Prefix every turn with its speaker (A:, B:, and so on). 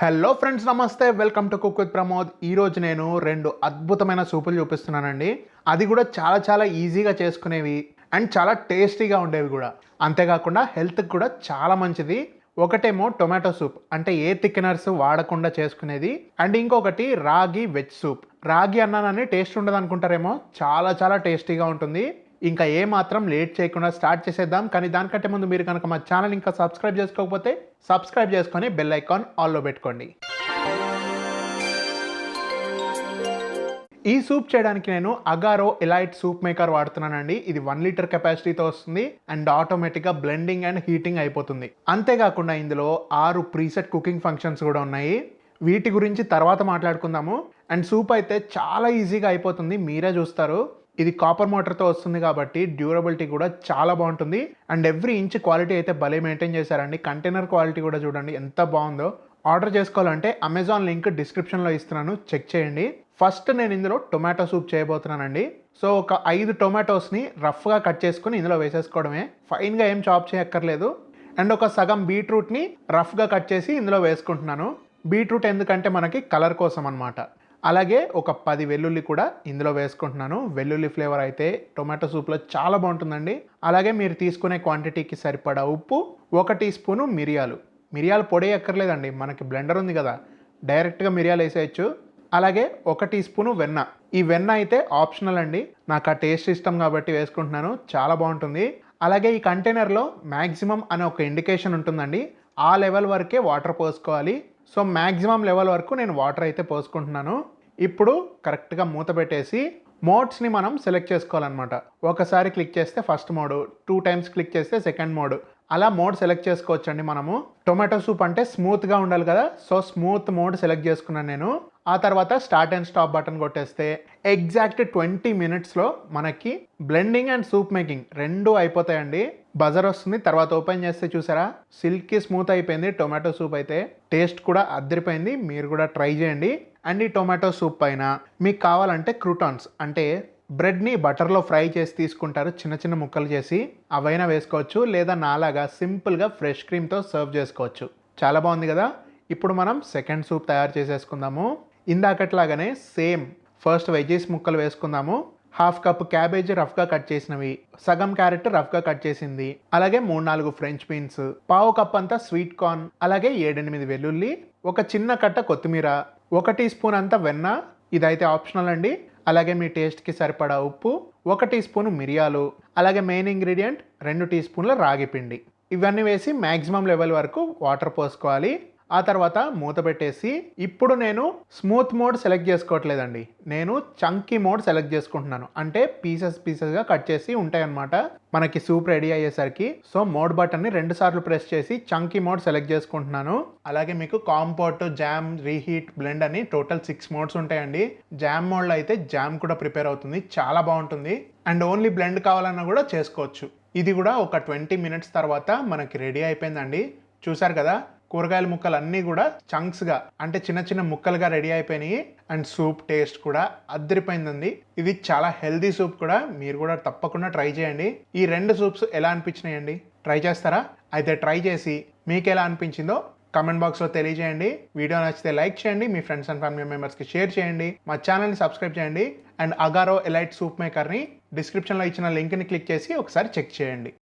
A: Hello friends నమస్తే. Welcome to cook with Pramod ఈరోజు నేను రెండు అద్భుతమైన సూపులు చూపిస్తున్నానండి. అది కూడా చాలా చాలా ఈజీగా చేసుకునేవి అండ్ చాలా టేస్టీగా ఉండేవి కూడా. అంతేకాకుండా హెల్త్కి కూడా చాలా మంచిది. ఒకటేమో టొమాటో సూప్ అంటే ఏ థిక్నర్స్ వాడకుండా చేసుకునేది. అండ్ ఇంకొకటి రాగి వెజ్ సూప్ రాగి అన్నానని టేస్ట్ ఉండదు అనుకుంటారేమో చాలా చాలా టేస్టీగా ఉంటుంది. ఇంకా ఏ మాత్రం లేట్ చేయకుండా స్టార్ట్ చేసేద్దాం. కానీ దానికంటే ముందు మీరు కనుక మా ఛానల్ ఇంకా సబ్స్క్రైబ్ చేసుకోకపోతే సబ్స్క్రైబ్ చేసుకొని బెల్ ఐకాన్ ఆల్లో పెట్టుకోండి. ఈ సూప్ చేయడానికి నేను అగారో ఎలైట్ సూప్ మేకర్ వాడుతున్నానండి. ఇది వన్ లీటర్ కెపాసిటీతో వస్తుంది. అండ్ ఆటోమేటిక్గా బ్లెండింగ్ అండ్ హీటింగ్ అయిపోతుంది. అంతేకాకుండా ఇందులో ఆరు ప్రీసెట్ కుకింగ్ ఫంక్షన్స్ కూడా ఉన్నాయి. వీటి గురించి తర్వాత మాట్లాడుకుందాము. అండ్ సూప్ అయితే చాలా ఈజీగా అయిపోతుంది. మీరే చూస్తారు. ఇది కాపర్ మోటార్తో వస్తుంది కాబట్టి డ్యూరబిలిటీ కూడా చాలా బాగుంటుంది. అండ్ ఎవ్రీ ఇంచ్ క్వాలిటీ అయితే భలే మెయింటైన్ చేశారండి. కంటైనర్ క్వాలిటీ కూడా చూడండి ఎంత బాగుందో. ఆర్డర్ చేసుకోవాలంటే అమెజాన్ లింక్ డిస్క్రిప్షన్లో ఇస్తున్నాను చెక్ చేయండి. ఫస్ట్ నేను ఇందులో టొమాటో సూప్ చేయబోతున్నానండి. సో ఒక ఐదు టొమాటోస్ని రఫ్గా కట్ చేసుకుని ఇందులో వేసేసుకోవడమే. ఫైన్గా ఏం చాప్ చేయక్కర్లేదు. అండ్ ఒక సగం బీట్రూట్ని రఫ్గా కట్ చేసి ఇందులో వేసుకుంటున్నాను. బీట్రూట్ ఎందుకంటే మనకి కలర్ కోసం అనమాట అలాగే ఒక పది వెల్లుల్లి కూడా ఇందులో వేసుకుంటున్నాను. వెల్లుల్లి ఫ్లేవర్ అయితే టొమాటో సూప్లో చాలా బాగుంటుందండి. అలాగే మీరు తీసుకునే క్వాంటిటీకి సరిపడా ఉప్పు ఒక టీ స్పూను మిరియాలు. మిరియాలు పొడి ఎక్కర్లేదండి మనకి బ్లెండర్ ఉంది కదా డైరెక్ట్గా మిరియాలు వేసేయచ్చు. అలాగే ఒక టీ స్పూను వెన్న. ఈ వెన్న అయితే ఆప్షనల్ అండి. నాకు ఆ టేస్ట్ ఇష్టం కాబట్టి వేసుకుంటున్నాను చాలా బాగుంటుంది. అలాగే ఈ కంటైనర్లో మ్యాక్సిమం అనే ఒక ఇండికేషన్ ఉంటుందండి ఆ లెవెల్ వరకే వాటర్ పోసుకోవాలి. సో మ్యాక్సిమం లెవెల్ వరకు నేను వాటర్ అయితే పోసుకుంటున్నాను. ఇప్పుడు కరెక్ట్గా మూత పెట్టేసి మోడ్స్ని మనం సెలెక్ట్ చేసుకోవాలన్నమాట. ఒకసారి క్లిక్ చేస్తే first mode two times click చేస్తే సెకండ్ మోడ్. అలా మోడ్ సెలెక్ట్ చేసుకోవచ్చండి మనము. టొమాటో సూప్ అంటే స్మూత్గా ఉండాలి కదా సో స్మూత్ మోడ్ సెలెక్ట్ చేసుకున్నాను నేను. ఆ తర్వాత స్టార్ట్ అండ్ స్టాప్ బటన్ కొట్టేస్తే ఎగ్జాక్ట్ ట్వంటీ మినిట్స్లో మనకి బ్లెండింగ్ అండ్ సూప్ మేకింగ్ రెండు అయిపోతాయండి. బజర్ వస్తుంది తర్వాత ఓపెన్ చేస్తే చూసారా? సిల్కీ స్మూత్ అయిపోయింది టొమాటో సూప్ అయితే. టేస్ట్ కూడా అద్దరిపోయింది మీరు కూడా ట్రై చేయండి. అండ్ ఈ టొమాటో సూప్ పైన మీకు కావాలంటే క్రూటాన్స్ అంటే బ్రెడ్ని బటర్లో ఫ్రై చేసి తీసుకుంటారు చిన్న చిన్న ముక్కలు చేసి అవైనా వేసుకోవచ్చు లేదా నాలాగా సింపుల్గా ఫ్రెష్ క్రీమ్తో సర్వ్ చేసుకోవచ్చు. చాలా బాగుంది కదా? ఇప్పుడు మనం సెకండ్ సూప్ తయారు చేసేసుకుందాము. ఇందాకట్లాగానే సేమ్ ఫస్ట్ వెజీస్ ముక్కలు వేసుకుందాము. హాఫ్ కప్ క్యాబేజీ రఫ్గా కట్ చేసినవి సగం క్యారెట్ రఫ్గా కట్ చేసింది అలాగే మూడు నాలుగు ఫ్రెంచ్ బీన్స్ పావు కప్ అంతా స్వీట్ కార్న్ అలాగే ఏడెనిమిది వెల్లుల్లి ఒక చిన్న కట్ట కొత్తిమీర ఒక టీ స్పూన్ అంతా వెన్న ఇదైతే ఆప్షనల్ అండి అలాగే మీ టేస్ట్కి సరిపడా ఉప్పు ఒక టీ స్పూన్ మిరియాలు అలాగే మెయిన్ ఇంగ్రీడియంట్ రెండు టీ స్పూన్ల రాగి పిండి. ఇవన్నీ వేసి మ్యాక్సిమం లెవెల్ వరకు వాటర్ పోసుకోవాలి. ఆ తర్వాత మూత పెట్టేసి ఇప్పుడు నేను స్మూత్ మోడ్ సెలెక్ట్ చేసుకోవట్లేదండి. నేను చంకీ మోడ్ సెలెక్ట్ చేసుకుంటున్నాను. అంటే పీసెస్ పీసెస్గా కట్ చేసి ఉంటాయన్నమాట. మనకి సూప్ రెడీ అయ్యేసరికి. సో మోడ్ బటన్ని రెండు సార్లు ప్రెస్ చేసి చంకీ మోడ్ సెలెక్ట్ చేసుకుంటున్నాను. అలాగే మీకు కాంపోర్ట్ జామ్ రీహీట్ బ్లెండ్ అని టోటల్ సిక్స్ మోడ్స్ ఉంటాయండి. జామ్ మోడ్లో అయితే జామ్ కూడా ప్రిపేర్ అవుతుంది. చాలా బాగుంటుంది. అండ్ ఓన్లీ బ్లెండ్ కావాలన్నా కూడా చేసుకోవచ్చు. ఇది కూడా ఒక ట్వంటీ మినిట్స్ తర్వాత మనకి రెడీ అయిపోయిందండి. చూసారు కదా? కూరగాయల ముక్కలు అన్నీ కూడా చంక్స్గా అంటే చిన్న చిన్న ముక్కలుగా రెడీ అయిపోయినాయి. అండ్ సూప్ టేస్ట్ కూడా అద్దరిపోయిందండి. ఇది చాలా హెల్దీ సూప్ కూడా. మీరు కూడా తప్పకుండా ట్రై చేయండి. ఈ రెండు సూప్స్ ఎలా అనిపించినాయండి? ట్రై చేస్తారా? అయితే ట్రై చేసి మీకు ఎలా అనిపించిందో కమెంట్ బాక్స్లో తెలియజేయండి. వీడియో నచ్చితే లైక్ చేయండి. మీ ఫ్రెండ్స్ అండ్ ఫ్యామిలీ మెంబర్స్కి షేర్ చేయండి. మా ఛానల్ని సబ్స్క్రైబ్ చేయండి. అండ్ అగారో ఎలైట్ సూప్ మేకర్ని డిస్క్రిప్షన్లో ఇచ్చిన లింక్ని క్లిక్ చేసి ఒకసారి చెక్ చేయండి.